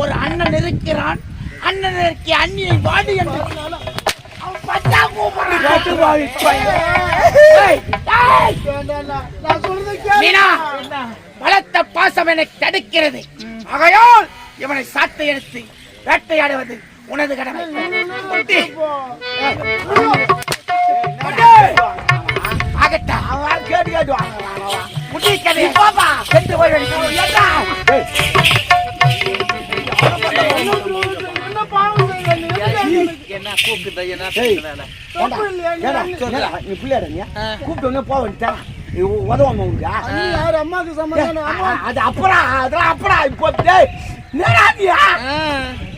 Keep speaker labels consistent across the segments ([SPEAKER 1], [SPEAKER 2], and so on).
[SPEAKER 1] ஒரு அண்ணன் இருக்கிறான். அண்ணன் இருக்கிய அண்ணியை வாடி என்று அவன் பச்சா கூப்பிடுறான். பலத்த பாசம் என்னை தடுக்கிறது. ஆகையால் இவனை சாட்டை எடுத்து வேட்டையாடுவது உனது கடமை. ஆகட்டா
[SPEAKER 2] அவன் கேட்டு கேட்டு வா.
[SPEAKER 1] முடி கதை பாப்பா. சென்று போய் என்ன
[SPEAKER 3] கூப்பிட்டு
[SPEAKER 4] போக உ- உதவாம ஆ, அது அப்புறம் அதெல்லாம் அப்புறம். இப்போ?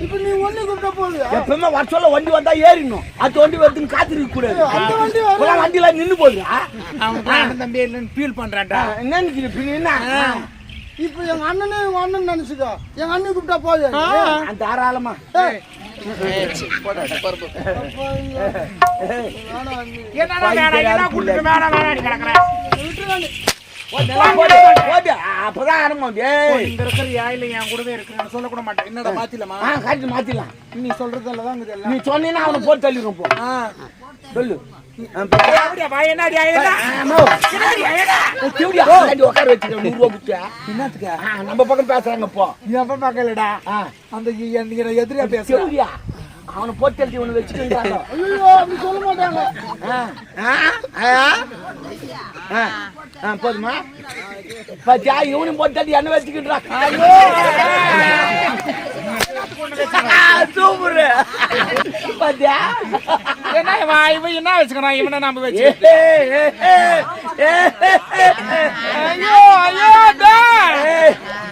[SPEAKER 2] இப்ப நீ ஒண்ணு கூப்பிட்ட போகுது
[SPEAKER 4] எப்பவுமே வர சொல்ல வண்டி வந்தா ஏறிடணும். அது வண்டி வருதுன்னு காத்திருக்க கூடாது.
[SPEAKER 2] அந்த வண்டி வர-
[SPEAKER 4] நின்னு போகுதுடா
[SPEAKER 3] அவன் அண்ணன் தம்பி இல்லைன்னு ஃபீல் பண்றான்டா.
[SPEAKER 4] என்ன பின்ன என்ன?
[SPEAKER 2] இப்ப எங்க அண்ணனே உங்க அண்ணன் நினைச்சுக்கோ. எங்க அண்ணன் கூப்பிட்டா போகுது
[SPEAKER 4] அந்த தாராளமா
[SPEAKER 1] என்னடா வேணாம் என்ன வேணாம் வேணாம்
[SPEAKER 2] நீ.
[SPEAKER 4] ஆரம்பம்
[SPEAKER 3] இங்க இருக்கிற யாயில என் கூடவே இருக்கிறேன். சொல்ல கூட மாட்டேன். என்னடா மாத்திலமா
[SPEAKER 4] ஆ காட்டு மாத்திடலாம்.
[SPEAKER 2] நீ சொல்றதுல தான்.
[SPEAKER 4] நீ சொன்னீங்கன்னா அவனை போட்டு தள்ளிடுவோம் போ. சொல்லு. நம்ம பக்கம் பேசுறாங்க போ.
[SPEAKER 3] நீ அப்ப பார்க்கலடா.
[SPEAKER 4] ஆ,
[SPEAKER 3] அந்த எதிரியா பேசுற?
[SPEAKER 4] கிவுடியா? அவனை போட்டு தள்ளி இவனை வச்சுக்கிட்டாங்க
[SPEAKER 2] ஐயோ அப்படி சொல்ல மாட்டாங்க.
[SPEAKER 4] போதுமா? பாத்தியா இவனையும் போட்டு என்ன வச்சுக்கிட்டான் சூப்பர். பாத்தியா
[SPEAKER 3] என்ன வா இவன் என்ன வச்சுக்கிறான்? இவனை நாம வச்சு ஐயோ ஐயோ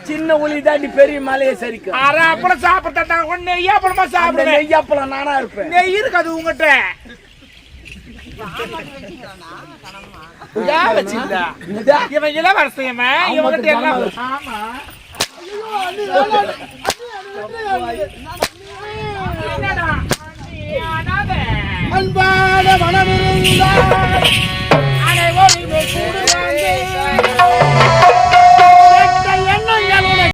[SPEAKER 4] சின்ன உளி தாண்டி பெரிய மலையை சரிக்கும்
[SPEAKER 3] அரை அப்பளம் சாப்பிட்டா ஒண்ணு நெய் அப்பளமா
[SPEAKER 4] அந்த
[SPEAKER 3] சாப்பிடுவேன்.
[SPEAKER 4] நெய்யாப்பழம் நானா இருப்பேன்.
[SPEAKER 3] நெய் இருக்காது உங்ககிட்ட ஏன் வச்சிருந்தா
[SPEAKER 4] இதா?
[SPEAKER 3] இவன் இளவரசன் இவன் இவங்கிட்ட எல்லாம்
[SPEAKER 4] இளவரசன்.
[SPEAKER 3] ஆமா.
[SPEAKER 2] அன்பான மனமிருந்தால்